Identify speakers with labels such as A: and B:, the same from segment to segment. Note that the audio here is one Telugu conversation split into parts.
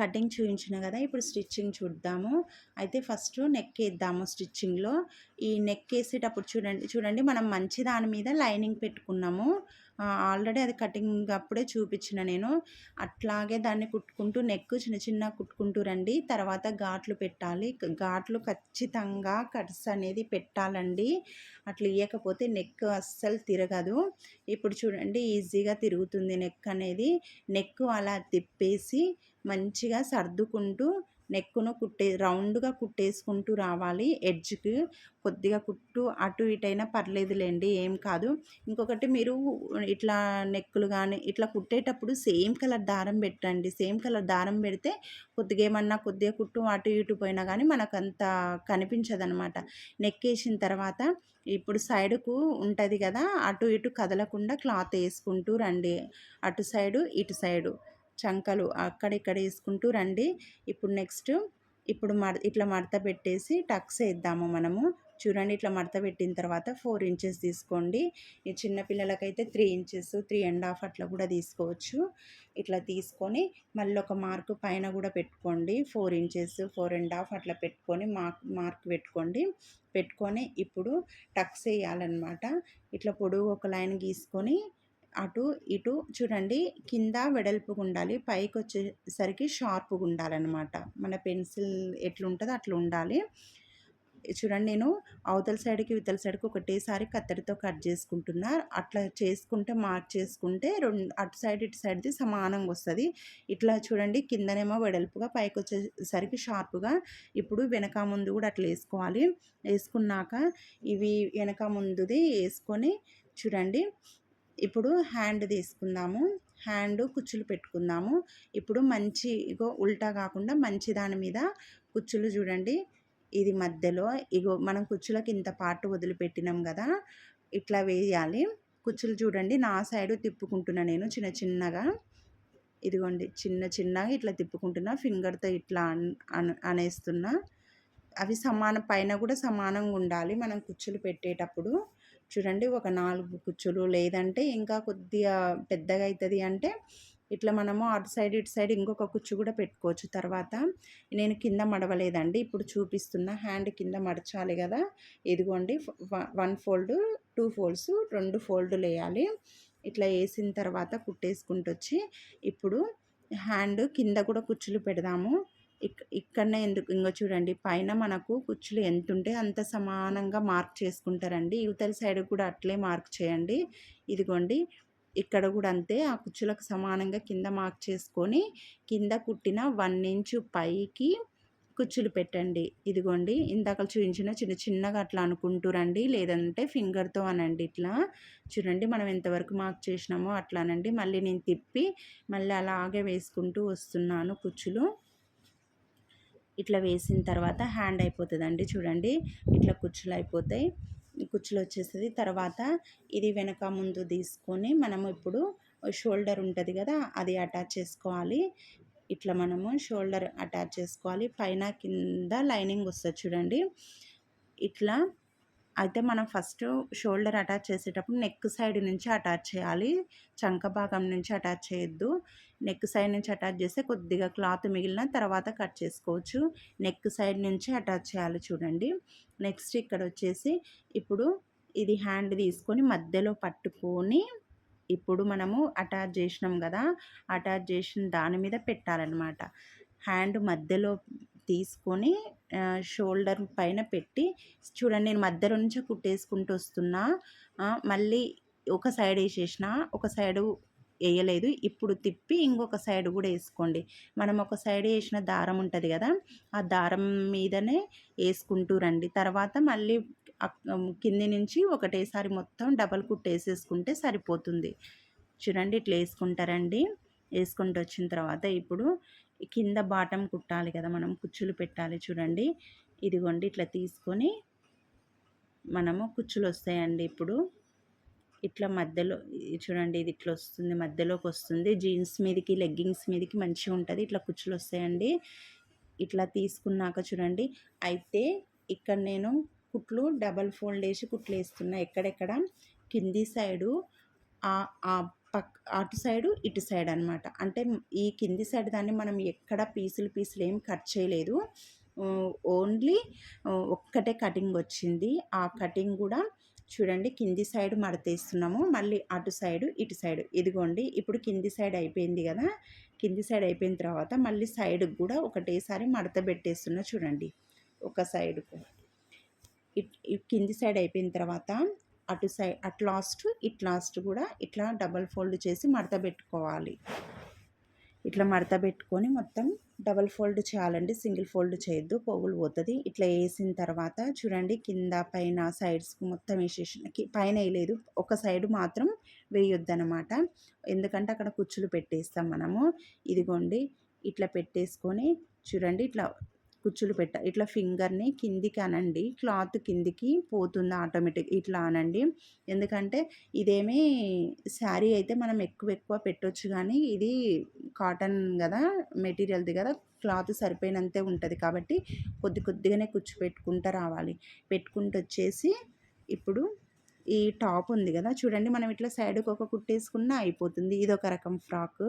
A: కటింగ్ చూపించిన కదా ఇప్పుడు స్టిచ్చింగ్ చూద్దాము. అయితే ఫస్ట్ నెక్ వేద్దాము స్టిచ్చింగ్లో. ఈ నెక్ వేసేటప్పుడు చూడండి చూడండి మనం మంచి దాని మీద లైనింగ్ పెట్టుకున్నాము. ఆల్రెడీ అది కటింగ్ అప్పుడే చూపించిన నేను. అట్లాగే దాన్ని కుట్టుకుంటూ నెక్ చిన్న చిన్న కుట్టుకుంటూ రండి. తర్వాత ఘాట్లు పెట్టాలి. ఘాట్లు ఖచ్చితంగా కట్స్ అనేది పెట్టాలండి. అట్లా ఇవ్వకపోతే నెక్ అస్సలు తిరగదు. ఇప్పుడు చూడండి ఈజీగా తిరుగుతుంది నెక్ అనేది. నెక్ అలా తిప్పేసి మంచిగా సర్దుకుంటూ నెక్కును కుట్టే రౌండ్గా కుట్టేసుకుంటూ రావాలి. ఎడ్జ్కి కొద్దిగా కుట్టు అటు ఇటైనా పర్లేదులేండి ఏం కాదు. ఇంకొకటి మీరు ఇట్లా నెక్కులు కానీ ఇట్లా కుట్టేటప్పుడు సేమ్ కలర్ దారం పెట్టండి. సేమ్ కలర్ దారం పెడితే కొద్దిగా ఏమన్నా కొద్దిగా కుట్టు అటు ఇటు పోయినా కానీ మనకు అంత కనిపించదనమాట. నెక్ వేసిన తర్వాత ఇప్పుడు సైడ్కు ఉంటుంది కదా అటు ఇటు కదలకుండా క్లాత్ వేసుకుంటూ రండి. అటు సైడు ఇటు సైడు. చంకలు అక్కడిక్కడ వేసుకుంటూ రండి. ఇప్పుడు నెక్స్ట్ ఇప్పుడు మడ ఇట్లా మడత పెట్టేసి టక్స్ వేద్దాము మనము. చూడండి ఇట్లా మడత పెట్టిన తర్వాత ఫోర్ ఇంచెస్ తీసుకోండి. ఈ three inches three and half అట్లా కూడా తీసుకోవచ్చు. ఇట్లా తీసుకొని మళ్ళీ ఒక మార్క్ పైన కూడా పెట్టుకోండి. Four inches four and half అట్లా పెట్టుకొని మార్క్ మార్క్ పెట్టుకోండి. పెట్టుకొని ఇప్పుడు టక్స్ వేయాలన్నమాట. ఇట్లా పొడుగు ఒక లైన్ గీసుకొని అటు ఇటు చూడండి కింద వెడల్పుగా ఉండాలి పైకి వచ్చేసరికి షార్ప్గా ఉండాలన్నమాట మన పెన్సిల్ ఎట్లుంటుందో అట్లా ఉండాలి చూడండి నేను అవతల సైడ్కి ఇవతల సైడ్కి ఒకటేసారి కత్తెరతో కట్ చేసుకుంటున్నా. అట్లా చేసుకుంటే మార్క్ చేసుకుంటే రెండు అటు సైడ్ ఇటు సైడ్ది సమానంగా వస్తుంది ఇట్లా చూడండి కిందనేమో వెడల్పుగా పైకి వచ్చేసరికి షార్ప్గా. ఇప్పుడు వెనక ముందు కూడా అట్లా వేసుకోవాలి. వేసుకున్నాక ఇవి వెనక ముందుది వేసుకొని చూడండి ఇప్పుడు హ్యాండ్ తీసుకుందాము. హ్యాండ్ కుచ్చులు పెట్టుకుందాము. ఇప్పుడు మంచి ఇగో ఉల్టా కాకుండా మంచి దాని మీద కుచ్చులు చూడండి. ఇది మధ్యలో ఇగో మనం కుచ్చులకి ఇంత పాటు వదిలిపెట్టినాం కదా ఇట్లా వేయాలి. కుచ్చులు చూడండి నా సైడు తిప్పుకుంటున్నా నేను చిన్న చిన్నగా. ఇదిగోండి చిన్న చిన్నగా ఇట్లా తిప్పుకుంటున్నా ఫింగర్తో ఇట్లా అనేస్తున్నా. అవి సమానం పైన కూడా సమానంగా ఉండాలి మనం కుచ్చులు పెట్టేటప్పుడు. చూడండి ఒక నాలుగు కుచ్చులు లేదంటే ఇంకా కొద్దిగా పెద్దగా అవుతుంది అంటే ఇట్లా మనము అటు సైడ్ ఇటు సైడ్ ఇంకొక కుచ్చు కూడా పెట్టుకోవచ్చు. తర్వాత నేను కింద మడవలేదండి. ఇప్పుడు చూపిస్తున్న హ్యాండ్ కింద మడచాలి కదా. ఇదిగోండి వన్ ఫోల్డ్ టూ ఫోల్డ్స్ రెండు ఫోల్డ్లు వేయాలి ఇట్లా వేసిన తర్వాత కుట్టేసుకుంటూ వచ్చి ఇప్పుడు హ్యాండ్ కింద కూడా కుచ్చులు పెడదాము. ఇక్కడనే ఎందుకు ఇంకో చూడండి పైన మనకు కుచ్చులు ఎంత ఉంటే అంత సమానంగా మార్క్ చేసుకుంటారండి. యువతల సైడ్ కూడా అట్లే మార్క్ చేయండి. ఇదిగోండి ఇక్కడ కూడా అంతే ఆ కుచ్చులకు సమానంగా కింద మార్క్ చేసుకొని కింద కుట్టిన వన్ ఇంచు పైకి కుచ్చులు పెట్టండి. ఇదిగోండి ఇందాక చూపించిన చిన్న చిన్నగా అట్లా అనుకుంటురండి లేదంటే ఫింగర్తో అనండి ఇట్లా. చూడండి మనం ఎంతవరకు మార్క్ చేసినామో అట్లానండి. మళ్ళీ నేను తిప్పి మళ్ళీ అలాగే వేసుకుంటూ వస్తున్నాను కుచ్చులు. ఇట్లా వేసిన తర్వాత హ్యాండ్ అయిపోతుందండి చూడండి. ఇట్లా కుచ్చులు అయిపోతాయి. కుచ్చులు వచ్చేస్తుంది. తర్వాత ఇది వెనక ముందు తీసుకొని మనము ఇప్పుడు షోల్డర్ ఉంటుంది కదా అది అటాచ్ చేసుకోవాలి. ఇట్లా మనము షోల్డర్ అటాచ్ చేసుకోవాలి. పైన కింద లైనింగ్ వస్తుంది చూడండి. ఇట్లా అయితే మనం ఫస్ట్ షోల్డర్ అటాచ్ చేసేటప్పుడు నెక్ సైడ్ నుంచి అటాచ్ చేయాలి. చంక భాగం నుంచి అటాచ్ చేయొద్దు. నెక్ సైడ్ నుంచి అటాచ్ చేస్తే కొద్దిగా క్లాత్ మిగిలిన తర్వాత కట్ చేసుకోవచ్చు. నెక్ సైడ్ నుంచి అటాచ్ చేయాలి చూడండి. నెక్స్ట్ ఇక్కడ వచ్చేసి ఇప్పుడు ఇది హ్యాండ్ తీసుకొని మధ్యలో పట్టుకొని ఇప్పుడు మనము అటాచ్ చేసినాం కదా అటాచ్ చేసిన దాని మీద పెట్టాలన్నమాట. హ్యాండ్ మధ్యలో తీసుకొని షోల్డర్ పైన పెట్టి చూడండి నేను మధ్యలో నుంచి కుట్టేసుకుంటూ వస్తున్నా. మళ్ళీ ఒక సైడ్ వేసేసిన ఒక సైడు వేయలేదు. ఇప్పుడు తిప్పి ఇంకొక సైడ్ కూడా వేసుకోండి. మనం ఒక సైడ్ వేసిన దారం ఉంటుంది కదా ఆ దారం మీదనే వేసుకుంటూ రండి. తర్వాత మళ్ళీ కింది నుంచి ఒకటేసారి మొత్తం డబల్ కుట్ వేసేసుకుంటే సరిపోతుంది. చూడండి ఇట్లా వేసుకుంటారండి వేసుకుంటూ వచ్చిన తర్వాత ఇప్పుడు కింద బాటం కుట్టాలి కదా మనం కుచ్చులు పెట్టాలి చూడండి. ఇదిగోండి ఇట్లా తీసుకొని మనము కుచ్చులు వస్తాయండి ఇప్పుడు. ఇట్లా మధ్యలో చూడండి ఇది ఇట్లా వస్తుంది మధ్యలోకి వస్తుంది. జీన్స్ మీదకి లెగ్గింగ్స్ మీదకి మంచిగా ఉంటుంది. ఇట్లా కుచ్చులు వస్తాయండి. ఇట్లా తీసుకున్నాక చూడండి. అయితే ఇక్కడ నేను కుట్లు డబల్ ఫోల్డ్ వేసి కుట్లు వేస్తున్నా. ఎక్కడెక్కడ? కింది సైడు. ఆ పక్ అటు సైడు ఇటు సైడ్ అనమాట అంటే ఈ కింది సైడ్ దాన్ని మనం ఎక్కడ పీసులు పీసులు ఏం కట్ చేయలేదు. ఓన్లీ ఒక్కటే కటింగ్ వచ్చింది. ఆ కటింగ్ కూడా చూడండి కింది సైడ్ మడతేస్తున్నాము. మళ్ళీ అటు సైడు ఇటు సైడు. ఇదిగోండి ఇప్పుడు కింది సైడ్ అయిపోయింది కదా. కింది సైడ్ అయిపోయిన తర్వాత మళ్ళీ సైడ్కి కూడా ఒకటేసారి మడత పెట్టేస్తున్నా చూడండి. ఒక సైడ్కు. కింది సైడ్ అయిపోయిన తర్వాత అటు side at last it last కూడా ఇట్లా డబల్ ఫోల్డ్ చేసి మడత పెట్టుకోవాలి. ఇట్లా మడత పెట్టుకొని మొత్తం డబల్ ఫోల్డ్ చేయాలండి. సింగిల్ ఫోల్డ్ చేయొద్దు. పోగులు పోతుంది. ఇట్లా వేసిన తర్వాత చూడండి కింద పైన సైడ్స్కి మొత్తం వేసేసి పైన వేయలేదు. ఒక సైడ్ మాత్రం వేయొద్దు అనమాట ఎందుకంటే అక్కడ కుచ్చులు పెట్టేస్తాం మనము. ఇదిగోండి ఇట్లా పెట్టేసుకొని చూడండి ఇట్లా కుచ్చులు పెట్ట. ఇట్లా ఫింగర్ని కిందికి అనండి. క్లాత్ కిందికి పోతుంది ఆటోమేటిక్ ఇట్లా అనండి. ఎందుకంటే ఇదేమీ శారీ అయితే మనం ఎక్కువ ఎక్కువ పెట్టొచ్చు కానీ ఇది కాటన్ కదా మెటీరియల్ది కదా క్లాత్ సరిపోయినంతే ఉంటుంది కాబట్టి కొద్ది కొద్దిగానే కుచ్చు పెట్టుకుంటూ రావాలి. పెట్టుకుంటూ వచ్చేసి ఇప్పుడు ఈ టాప్ ఉంది కదా చూడండి మనం ఇట్లా సైడ్కి ఒక కుట్టేసుకున్నా అయిపోతుంది. ఇది ఒక రకం ఫ్రాక్.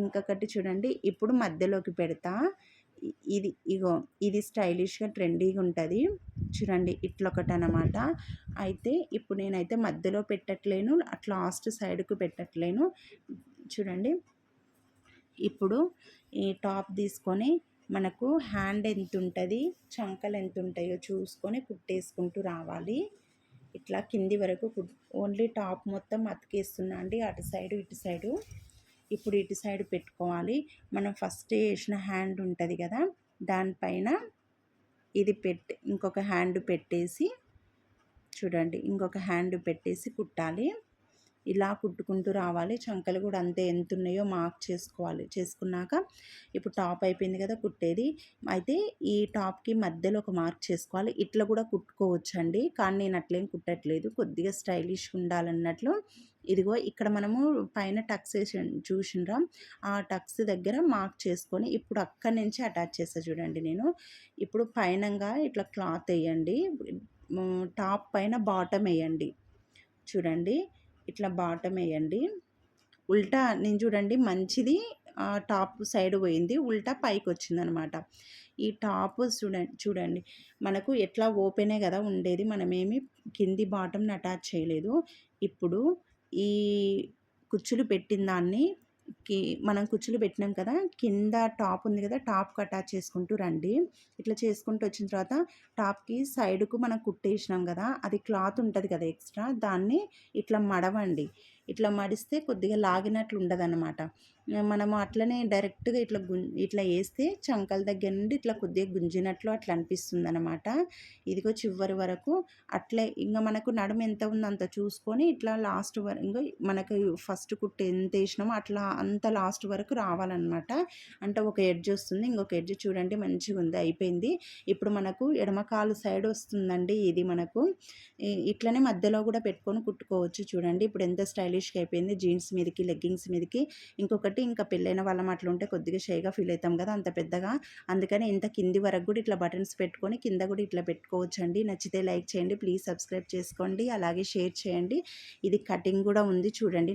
A: ఇంకొకటి చూడండి ఇప్పుడు మధ్యలోకి పెడతా. ఇది ఇగో ఇది స్టైలిష్గా ట్రెండీగా ఉంటుంది చూడండి ఇట్లొకటి అనమాట అయితే ఇప్పుడు నేనైతే మధ్యలో పెట్టట్లేను అట్లా లాస్ట్ సైడ్కు పెట్టట్లేను. చూడండి. ఇప్పుడు ఈ టాప్ తీసుకొని మనకు హ్యాండ్ ఎంత ఉంటుంది చంకలు ఎంత ఉంటాయో చూసుకొని కుట్టేసుకుంటూ రావాలి. ఇట్లా కింది వరకు ఓన్లీ టాప్ మొత్తం అతికేస్తున్నా అండి అటు సైడు ఇటు సైడు. ఇప్పుడు ఇటు సైడ్ పెట్టుకోవాలి. మనం ఫస్ట్ వేసిన హ్యాండ్ ఉంటుంది కదా దానిపైన ఇది పెట్టి ఇంకొక హ్యాండ్ పెట్టేసి చూడండి ఇంకొక హ్యాండ్ పెట్టేసి కుట్టాలి. ఇలా కుట్టుకుంటూ రావాలి. చంకలు కూడా అంతే ఎంత ఉన్నాయో మార్క్ చేసుకోవాలి. చేసుకున్నాక ఇప్పుడు టాప్ అయిపోయింది కదా కుట్టేది. అయితే ఈ టాప్కి మధ్యలో ఒక మార్క్ చేసుకోవాలి. ఇట్లా కూడా కుట్టుకోవచ్చండి. కానీ నేను అట్లేం కుట్టట్లేదు. కొద్దిగా స్టైలిష్గా ఉండాలన్నట్లు. ఇదిగో ఇక్కడ మనము పైన టక్స్ వేసి చూసినరా? ఆ టక్స్ దగ్గర మార్క్ చేసుకొని ఇప్పుడు అక్కడి నుంచి అటాచ్ చేస్తా చూడండి నేను. ఇప్పుడు పైనంగా ఇట్లా క్లాత్ వేయండి. టాప్ పైన బాటమ్ వేయండి. చూడండి. ఇట్లా బాటమ్ వేయండి. ఉల్టా నేను చూడండి మంచిది టాప్ సైడ్ పోయింది ఉల్టా పైకి వచ్చిందనమాట. ఈ టాప్ చూడండి చూడండి మనకు ఎట్లా ఓపెనే కదా ఉండేది మనమేమి కింది బాటమ్ని అటాచ్ చేయలేదు. ఇప్పుడు ఈ కుచ్చులు పెట్టిన దాన్ని కి మనం కుచ్చులు పెట్టినాం కదా కింద టాప్ ఉంది కదా టాప్కి అటాచ్ చేసుకుంటూ రండి. ఇట్లా చేసుకుంటూ వచ్చిన తర్వాత టాప్కి సైడ్కు మనం కుట్టేసినాం కదా అది క్లాత్ ఉంటుంది కదా ఎక్స్ట్రా దాన్ని ఇట్లా మడవండి. ఇట్లా మడిస్తే కొద్దిగా లాగినట్లు ఉండదన్నమాట. మనము అట్లనే డైరెక్ట్గా ఇట్లా గుం ఇట్లా వేస్తే చంకల దగ్గర నుండి ఇట్లా కొద్దిగా గుంజినట్లు అట్లా అనిపిస్తుంది అనమాట ఇదిగో చివరి వరకు అట్లే ఇంకా మనకు నడుము ఎంత ఉందో అంత చూసుకొని ఇట్లా లాస్ట్ వరకు ఇంకా మనకు ఫస్ట్ కుట్టు ఎంత వేసినామో అట్లా అంత లాస్ట్ వరకు రావాలన్నమాట. అంటే ఒక ఎడ్జ్ వస్తుంది ఇంకొక ఎడ్జ్ చూడండి మంచిగా ఉంది అయిపోయింది. ఇప్పుడు మనకు ఎడమకాలు సైడ్ వస్తుందండి ఇది మనకు. ఇట్లనే మధ్యలో కూడా పెట్టుకొని కుట్టుకోవచ్చు చూడండి. ఇప్పుడు ఎంత స్టైల్ స్టైలిష్గా అయిపోయింది. జీన్స్ మీదకి లెగ్గింగ్స్ మీదకి. ఇంకొకటి ఇంకా పెళ్ళైన వాళ్ళం అట్లా ఉంటే కొద్దిగా షైగా ఫీల్ అవుతాం కదా అంత పెద్దగా. అందుకని ఇంత కింది వరకు కూడా ఇట్లా బటన్స్ పెట్టుకొని కింద కూడా ఇట్లా పెట్టుకోవచ్చు అండి నచ్చితే లైక్ చేయండి ప్లీజ్ సబ్స్క్రైబ్ చేసుకోండి. అలాగే షేర్ చేయండి. ఇది కటింగ్ కూడా ఉంది చూడండి.